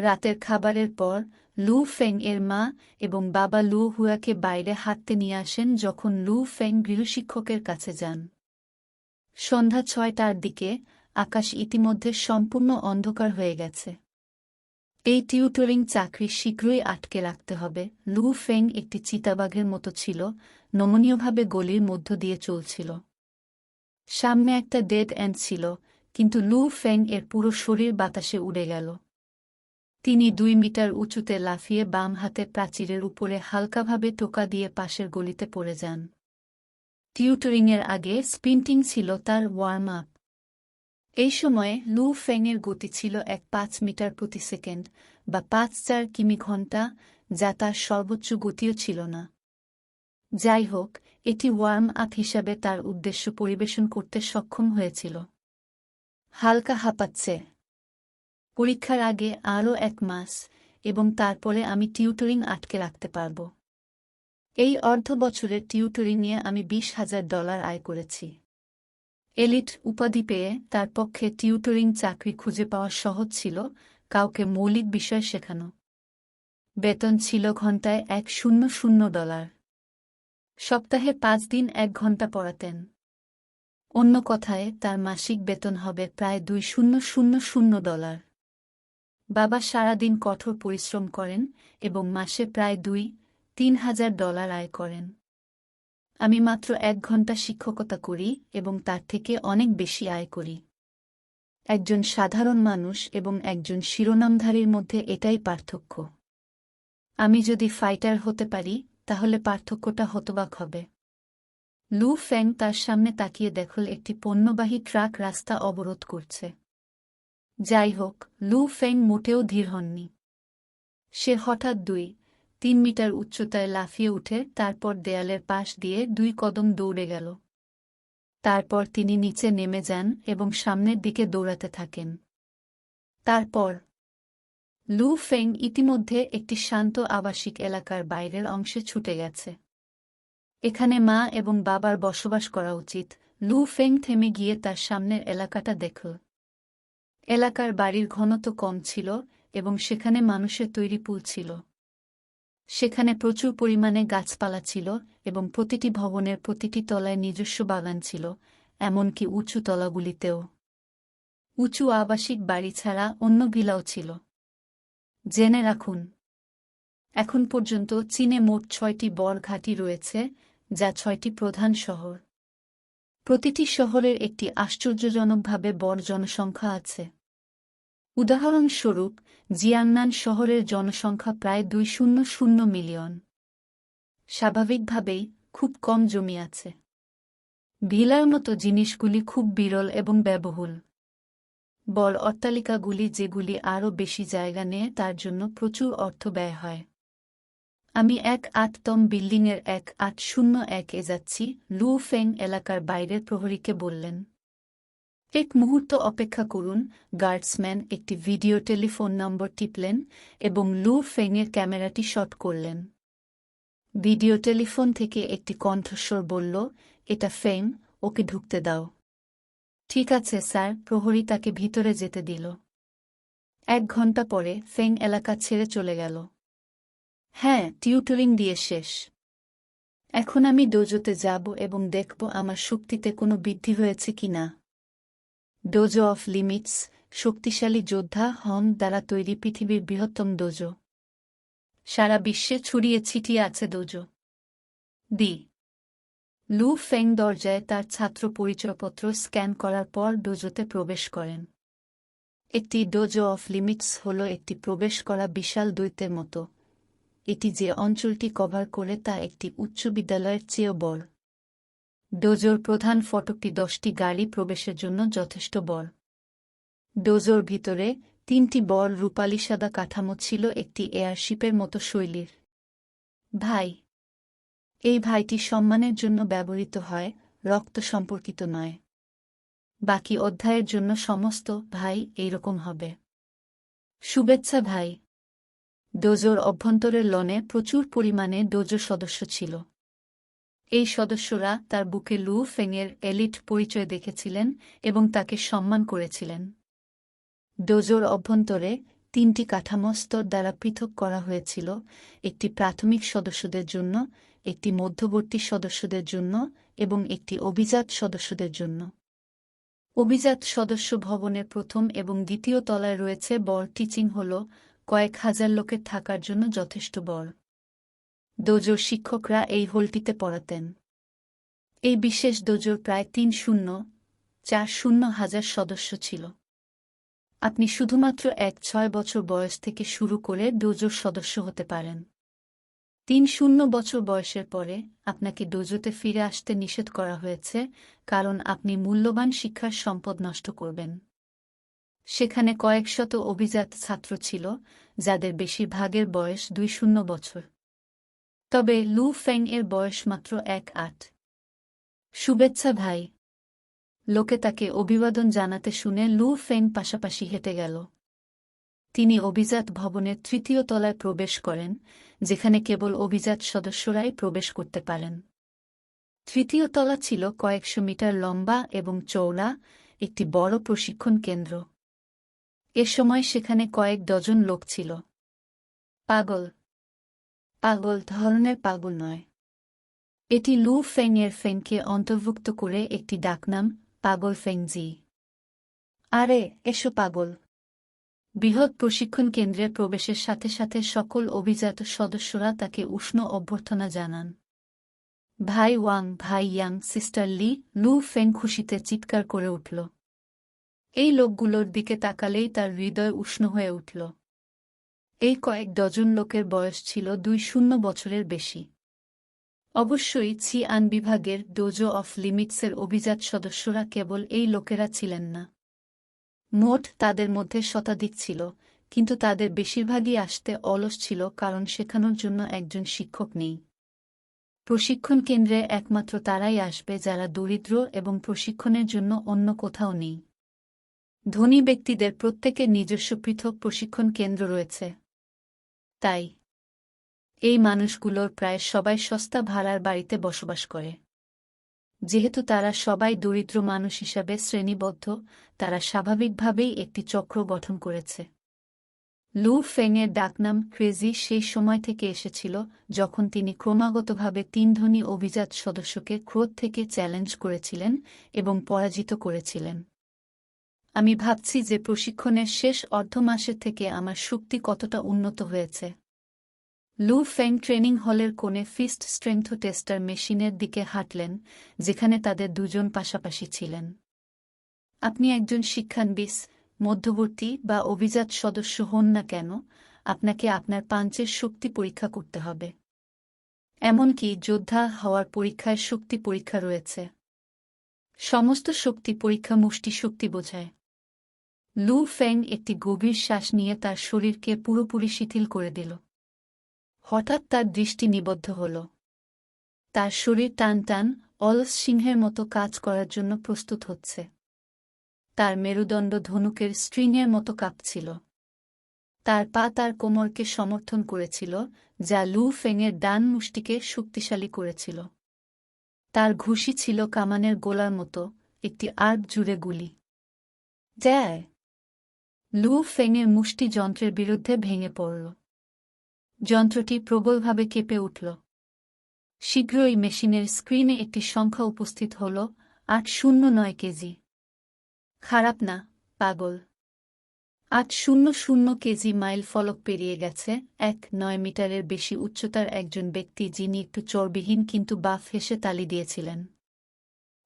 রাতের খাবারের পর লু ফেং এর মা এবং বাবা লু হুয়াকে বাইরে হাঁটতে নিয়ে আসেন যখন লু ফেং গৃহশিক্ষকের কাছে যান। সন্ধ্যা ছয়টার দিকে আকাশ ইতিমধ্যে সম্পূর্ণ অন্ধকার হয়ে গেছে। এই টিউটরিং চাকরি শীঘ্রই আটকে রাখতে হবে। লু ফেং একটি চিতাবাঘের মতো ছিল, নমনীয়ভাবে গলির মধ্য দিয়ে চলছিল। সামনে একটা ডেড এন্ড ছিল, কিন্তু লু ফেং এর পুরো শরীর বাতাসে উড়ে গেল। তিনি দুই মিটার উঁচুতে লাফিয়ে বাম হাতে প্রাচীরের উপরে হালকাভাবে টোকা দিয়ে পাশের গলিতে পড়ে যান। টিউটরিংয়ের আগে স্পিন্টিং ছিল তার ওয়ার্ম আপ এই সময়ে লু ফেংয়ের গতি ছিল এক পাঁচ মিটার প্রতি সেকেন্ড বা পাঁচ চার কিমি ঘণ্টা যা তার সর্বোচ্চ গতিও ছিল না। যাই হোক, এটি ওয়ার্ম আপ হিসাবে তার উদ্দেশ্য পরিবেশন করতে সক্ষম হয়েছিল। হালকা হাঁপাচ্ছে। পরীক্ষার আগে আরও এক মাস এবং তারপরে আমি টিউটরিং আটকে রাখতে পারব। এই অর্ধ বছরের টিউটরিং নিয়ে আমি বিশ হাজার ডলার আয় করেছি। এলিট উপাধি পেয়ে তার পক্ষে টিউটরিং চাকরি খুঁজে পাওয়া সহজ ছিল কাউকে মৌলিক বিষয় শেখানো। বেতন ছিল ঘন্টায় এক শূন্য শূন্য ডলার। সপ্তাহে পাঁচ দিন এক ঘণ্টা পড়াতেন। অন্য কথায়, তার মাসিক বেতন হবে প্রায় দুই শূন্য শূন্য শূন্য ডলার। বাবা সারাদিন কঠোর পরিশ্রম করেন এবং মাসে প্রায় দুই, তিন হাজার ডলার আয় করেন। আমি মাত্র এক ঘণ্টা শিক্ষকতা করি এবং তার থেকে অনেক বেশি আয় করি। একজন সাধারণ মানুষ এবং একজন শিরোনামধারীর মধ্যে এটাই পার্থক্য। আমি যদি ফাইটার হতে পারি, তাহলে পার্থক্যটা হতবাক হবে। লু ফ্যাং তার সামনে তাকিয়ে দেখল একটি পণ্যবাহী ট্রাক রাস্তা অবরোধ করছে। যাই হোক লু ফেং মোটেও ধীর হননি। সে হঠাৎ দুই, তিন মিটার উচ্চতায় লাফিয়ে উঠে তারপর দেয়ালের পাশ দিয়ে দুই কদম দৌড়ে গেল। তারপর তিনি নিচে নেমে যান এবং সামনের দিকে দৌড়াতে থাকেন। তারপর, লু ফেং ইতিমধ্যে একটি শান্ত আবাসিক এলাকার বাইরের অংশে ছুটে গেছে। এখানে মা এবং বাবার বসবাস করা উচিত। লু ফেং থেমে গিয়ে তার সামনের এলাকাটা দেখল। এলাকার বাড়ির ঘনত্ব কম ছিল এবং সেখানে মানুষের তৈরি পুল ছিল। সেখানে প্রচুর পরিমাণে গাছপালা ছিল এবং প্রতিটি ভবনের প্রতিটি তলায় নিজস্ব বাগান ছিল, এমনকি উঁচু তলাগুলিতেও। উঁচু আবাসিক বাড়ি ছাড়া অন্য ভিলাও ছিল। জেনে রাখুন, এখন পর্যন্ত চীনে মোট ছয়টি বর ঘাঁটি রয়েছে, যা ছয়টি প্রধান শহর। প্রতিটি শহরের একটি আশ্চর্যজনকভাবে বড় জনসংখ্যা আছে। উদাহরণস্বরূপ জিয়াংনান শহরের জনসংখ্যা প্রায় দুই শূন্য শূন্য মিলিয়ন। স্বাভাবিকভাবেই খুব কম জমি আছে। ভিলার মতো জিনিসগুলি খুব বিরল এবং ব্যবহুল বড় অট্টালিকাগুলি যেগুলি আরও বেশি জায়গা নেয়, তার জন্য প্রচুর অর্থ ব্যয় হয়। আমি এক আটতম বিল্ডিংয়ের এক আট শূন্য একে যাচ্ছি লু ফেং এলাকার বাইরের প্রহরীকে বললেন। এক মুহূর্ত অপেক্ষা করুন, গার্ডসম্যান একটি ভিডিও টেলিফোন নম্বর টিপলেন এবং লু ফেংয়ের ক্যামেরাটি শট করলেন। ভিডিও টেলিফোন থেকে একটি কণ্ঠস্বর বলল, এটা ফেং, ওকে ঢুকতে দাও। ঠিক আছে, স্যার, প্রহরী তাকে ভিতরে যেতে দিল। এক ঘণ্টা পরে ফেং এলাকা ছেড়ে চলে গেল। হ্যাঁ টিউটরিং দিয়ে শেষ। এখন আমি ডোজোতে যাব এবং দেখব আমার শক্তিতে কোনো বৃদ্ধি হয়েছে কি না ডোজো অফ লিমিটস শক্তিশালী যোদ্ধা হম দ্বারা তৈরি পৃথিবীর বৃহত্তম ডোজো সারা বিশ্বে ছড়িয়ে ছিটিয়ে আছে ডোজো ডি লু ফেং দরজায় তার ছাত্র পরিচয়পত্র স্ক্যান করার পর ডোজোতে প্রবেশ করেন। একটি ডোজো অফ লিমিটস হল একটি প্রবেশ করা বিশাল দৈত্যের মতো। এটি যে অঞ্চলটি কভার করে তা একটি উচ্চ বিদ্যালয়ের চেয়েও বড়। ডোজোর প্রধান ফটকটি দশটি গাড়ি প্রবেশের জন্য যথেষ্ট বল। ডোজোর ভিতরে তিনটি বল রূপালি সাদা কাঠামো ছিল একটি এয়ারশিপের মতো শৈলীর। ভাই, এই ভাইটি সম্মানের জন্য ব্যবহৃত হয়, রক্ত সম্পর্কিত নয়। বাকি অধ্যায়ের জন্য সমস্ত ভাই এইরকম হবে। শুভেচ্ছা ভাই। ডোজোর অভ্যন্তরের লনে প্রচুর পরিমাণে ডোজো সদস্য ছিল। এই সদস্যরা তার বুকে লু ফেংয়ের এলিট পরিচয় দেখেছিলেন এবং তাকে সম্মান করেছিলেন। ডোজোর অভ্যন্তরে তিনটি কাঠামো স্তর দ্বারা পৃথক করা হয়েছিল, একটি প্রাথমিক সদস্যদের জন্য, একটি মধ্যবর্তী সদস্যদের জন্য এবং একটি অভিজাত সদস্যদের জন্য। অভিজাত সদস্য ভবনের প্রথম এবং দ্বিতীয় তলায় রয়েছে বর টিচিং হল, কয়েক হাজার লোকের থাকার জন্য যথেষ্ট বর। দোজোর শিক্ষকরা এই হলটিতে পড়াতেন। এই বিশেষ দোজোর প্রায় তিন শূন্য, চার শূন্য হাজার সদস্য ছিল। আপনি শুধুমাত্র এক ছয় বছর বয়স থেকে শুরু করে ডোজোর সদস্য হতে পারেন। তিন শূন্য বছর বয়সের পরে আপনাকে ডোজোতে ফিরে আসতে নিষেধ করা হয়েছে, কারণ আপনি মূল্যবান শিক্ষার সম্পদ নষ্ট করবেন। সেখানে কয়েকশত অভিজাত ছাত্র ছিল, যাদের বেশিরভাগের বয়স দুই শূন্য বছর। তবে লু ফেং এর বয়স মাত্র এক আট। শুভেচ্ছা ভাই। লোকে তাকে অভিবাদন জানাতে শুনে লু ফেং পাশাপাশি হেঁটে গেল। তিনি অভিজাত ভবনের তৃতীয় তলায় প্রবেশ করেন, যেখানে কেবল অভিজাত সদস্যরাই প্রবেশ করতে পারেন। তৃতীয় তলা ছিল কয়েকশো মিটার লম্বা এবং চৌড়া একটি বড় প্রশিক্ষণ কেন্দ্র। এ সময় সেখানে কয়েক ডজন লোক ছিল। পাগল। পাগল ধরনের পাগল নয়। এটি লু ফেং এর ফেংকে অন্তর্ভুক্ত করে একটি ডাকনাম, পাগল ফেংজি। আরে, এসো পাগল। বৃহৎ প্রশিক্ষণ কেন্দ্রে প্রবেশের সাথে সাথে সকল অভিজাত সদস্যরা তাকে উষ্ণ অভ্যর্থনা জানান। ভাই ওয়াং, ভাই ইয়াং, সিস্টার লি, লু ফেং খুশিতে চিৎকার করে উঠল। এই লোকগুলোর দিকে তাকালেই তার হৃদয় উষ্ণ হয়ে উঠল। এই কয়েক ডজন লোকের বয়স ছিল দুই শূন্য বছরের বেশি। অবশ্যই ছি আন বিভাগের ডোজো অফ লিমিটসের অভিজাত সদস্যরা কেবল এই লোকেরা ছিলেন না। মোট তাদের মধ্যে শতাধিক ছিল, কিন্তু তাদের বেশিরভাগই আসতে অলস ছিল কারণ শেখানোর জন্য একজন শিক্ষক নেই। প্রশিক্ষণ কেন্দ্রে একমাত্র তারাই আসবে যারা দরিদ্র এবং প্রশিক্ষণের জন্য অন্য কোথাও নেই। ধনী ব্যক্তিদের প্রত্যেকের নিজস্ব পৃথক প্রশিক্ষণ কেন্দ্র রয়েছে। তাই এই মানুষগুলোর প্রায় সবাই সস্তা ভাড়ার বাড়িতে বসবাস করে। যেহেতু তারা সবাই দরিদ্র মানুষ হিসাবে শ্রেণীবদ্ধ, তারা স্বাভাবিকভাবেই একটি চক্র গঠন করেছে। লু ফেংয়ের ডাকনাম ক্রেজি সেই সময় থেকে এসেছিল যখন তিনি ক্রমাগতভাবে তিন ধনী অভিজাত সদস্যকে ক্রোধ থেকে চ্যালেঞ্জ করেছিলেন এবং পরাজিত করেছিলেন। আমি ভাবছি যে প্রশিক্ষণের শেষ অর্ধ মাসের থেকে আমার শক্তি কতটা উন্নত হয়েছে। লু ফেং ট্রেনিং হলের কোণে ফিস্ট স্ট্রেংথ টেস্টার মেশিনের দিকে হাঁটলেন, যেখানে তাদের দুজন পাশাপাশি ছিলেন। আপনি একজন শিক্ষানবিস, মধ্যবর্তী বা অভিজাত সদস্য হন না কেন, আপনাকে আপনার পাঞ্চের শক্তি পরীক্ষা করতে হবে। এমনকি যোদ্ধা হওয়ার পরীক্ষায় শক্তি পরীক্ষা রয়েছে। সমস্ত শক্তি পরীক্ষা মুষ্টি শক্তি বোঝায়। লু ফেং একটি গভীর শ্বাস নিয়ে তার শরীরকে পুরোপুরি শিথিল করে দিল। হঠাৎ তার দৃষ্টি নিবদ্ধ হল। তার শরীর টান টান, অলস সিংহের মতো কাজ করার জন্য প্রস্তুত হচ্ছে। তার মেরুদণ্ড ধনুকের স্ট্রিংয়ের মতো কাঁপছিল। তার পা তার কোমরকে সমর্থন করেছিল, যা লু ফেংয়ের ডান মুষ্টিকে শক্তিশালী করেছিল। তার ঘুষি ছিল কামানের গোলার মতো, একটি আর্ট জুড়ে গুলি। যায় লু ফেংয়ের মুষ্টি যন্ত্রের বিরুদ্ধে ভেঙে পড়ল। যন্ত্রটি প্রবলভাবে কেঁপে উঠল। শীঘ্রই মেশিনের স্ক্রিনে একটি সংখ্যা উপস্থিত হল আট শূন্য নয় কেজি। খারাপ না, পাগল। আট শূন্য শূন্য কেজি মাইল ফলক পেরিয়ে গেছে। এক নয় মিটারের বেশি উচ্চতার একজন ব্যক্তি যিনি একটু চর্বিহীন কিন্তু বাফ হেসে তালি দিয়েছিলেন।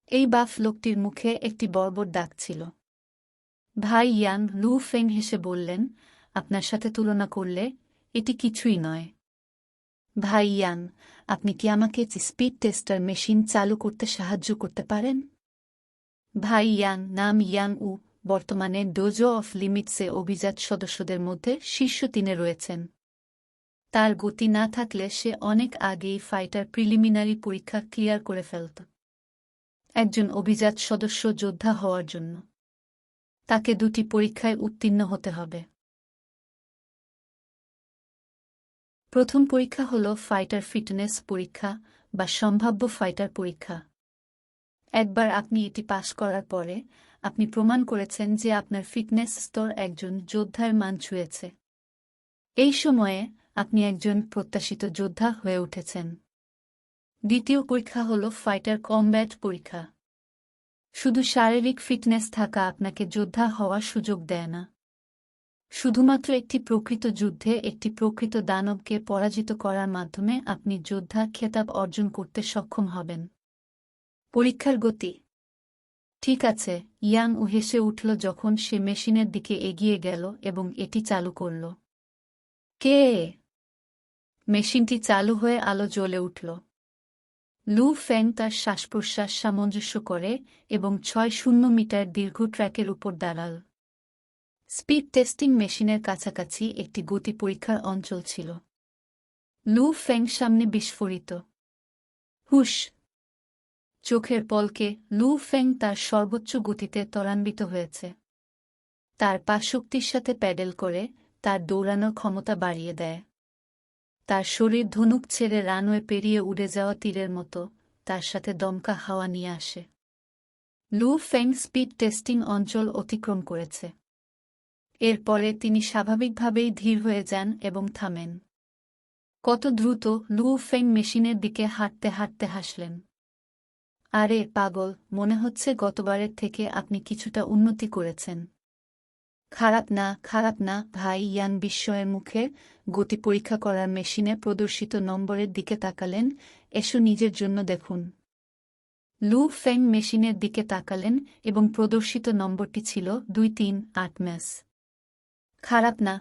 এই বাফ লোকটির মুখে একটি বর্বর দাগ ছিল। ভাই ইয়ান লু ফেং হেসে বললেন, আপনার সাথে তুলনা করলে এটি কিছুই নয়। ভাই ইয়ান আপনি কি আমাকে স্পিড টেস্টার মেশিন চালু করতে সাহায্য করতে পারেন? ভাই ইয়ান নাম ইয়ান উ, বর্তমানে ডোজো অফ লিমিটসে অভিজাত সদস্যদের মধ্যে শীর্ষ তিনে রয়েছেন। তার গতি না থাকলে সে অনেক আগেই ফাইটার প্রিলিমিনারি পরীক্ষা ক্লিয়ার করে ফেলত। একজন অভিজাত সদস্য যোদ্ধা হওয়ার জন্য। তাকে দুটি পরীক্ষায় উত্তীর্ণ হতে হবে। প্রথম পরীক্ষা হল ফাইটার ফিটনেস পরীক্ষা বা সম্ভাব্য ফাইটার পরীক্ষা। একবার আপনি এটি পাশ করার পরে আপনি প্রমাণ করেছেন যে আপনার ফিটনেস স্তর একজন যোদ্ধার মান ছুঁয়েছে। এই সময়ে আপনি একজন প্রত্যাশিত যোদ্ধা হয়ে উঠেছেন। দ্বিতীয় পরীক্ষা হল ফাইটার কমব্যাট পরীক্ষা। শুধু শারীরিক ফিটনেস থাকা আপনাকে যোদ্ধা হওয়ার সুযোগ দেয় না। শুধুমাত্র একটি প্রকৃত যুদ্ধে একটি প্রকৃত দানবকে পরাজিত করার মাধ্যমে আপনি যোদ্ধা খেতাব অর্জন করতে সক্ষম হবেন। পরীক্ষার গতি। ঠিক আছে, ইয়াং হেসে উঠল যখন সে মেশিনের দিকে এগিয়ে গেল এবং এটি চালু করল। কে? মেশিনটি চালু হয়ে আলো জ্বলে উঠল। লু ফ্যাং তার শ্বাসপ্রশ্বাস সামঞ্জস্য করে এবং ছয় শূন্য মিটার দীর্ঘ ট্র্যাকের উপর দাঁড়াল। স্পিড টেস্টিং মেশিনের কাছাকাছি একটি গতি পরীক্ষার অঞ্চল ছিল। লু ফ্যাং সামনে বিস্ফোরিত। হুশ! চোখের পলকে লু ফেং তার সর্বোচ্চ গতিতে ত্বরান্বিত হয়েছে। তার পা শক্তির সাথে প্যাডেল করে তার দৌড়ানোর ক্ষমতা বাড়িয়ে দেয়। তার শরীর ধনুক ছেড়ে রানওয়ে পেরিয়ে উড়ে যাওয়া তীরের মতো, তার সাথে দমকা হাওয়া নিয়ে আসে। লু ফেং স্পিড টেস্টিং অঞ্চল অতিক্রম করেছে। এরপরে তিনি স্বাভাবিকভাবেই ধীর হয়ে যান এবং থামেন। কত দ্রুত লু ফেং মেশিনের দিকে হাঁটতে হাঁটতে হাসলেন। আরে পাগল, মনে হচ্ছে গতবারের থেকে আপনি কিছুটা উন্নতি করেছেন। খারাপ না খারাপ না, ভাই ইয়ান বিস্ময়ের মুখে গতি পরীক্ষা করার মেশিনে প্রদর্শিত নম্বরের দিকে তাকালেন। এসো নিজের জন্য দেখুন। লু ফেং মেশিনের দিকে তাকালেন এবং প্রদর্শিত নম্বরটি ছিল দুই তিন আট ম্যাস খারাপ না।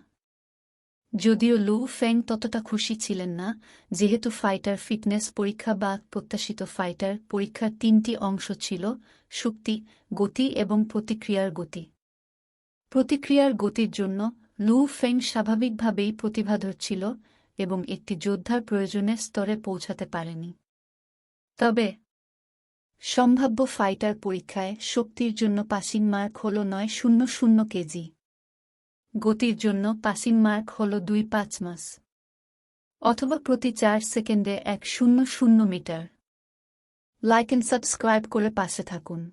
যদিও লু ফেং ততটা খুশি ছিলেন না, যেহেতু ফাইটার ফিটনেস পরীক্ষা বা প্রত্যাশিত ফাইটার পরীক্ষার তিনটি অংশ ছিল, শক্তি, গতি এবং প্রতিক্রিয়ার গতি। প্রতিক্রিয়ার গতির জন্য লু ফেং স্বাভাবিকভাবেই প্রতিভাধর ছিল এবং একটি যোদ্ধার প্রয়োজনের স্তরে পৌঁছাতে পারেনি। তবে সম্ভাব্য ফাইটার পরীক্ষায় শক্তির জন্য পাসিং মার্ক হল নয় শূন্য শূন্য কেজি। গতির জন্য পাসিং মার্ক হল দুই পাঁচ মাস অথবা প্রতি চার সেকেন্ডে এক শূন্য শূন্য মিটার। লাইক এন্ড সাবস্ক্রাইব করে পাশে থাকুন।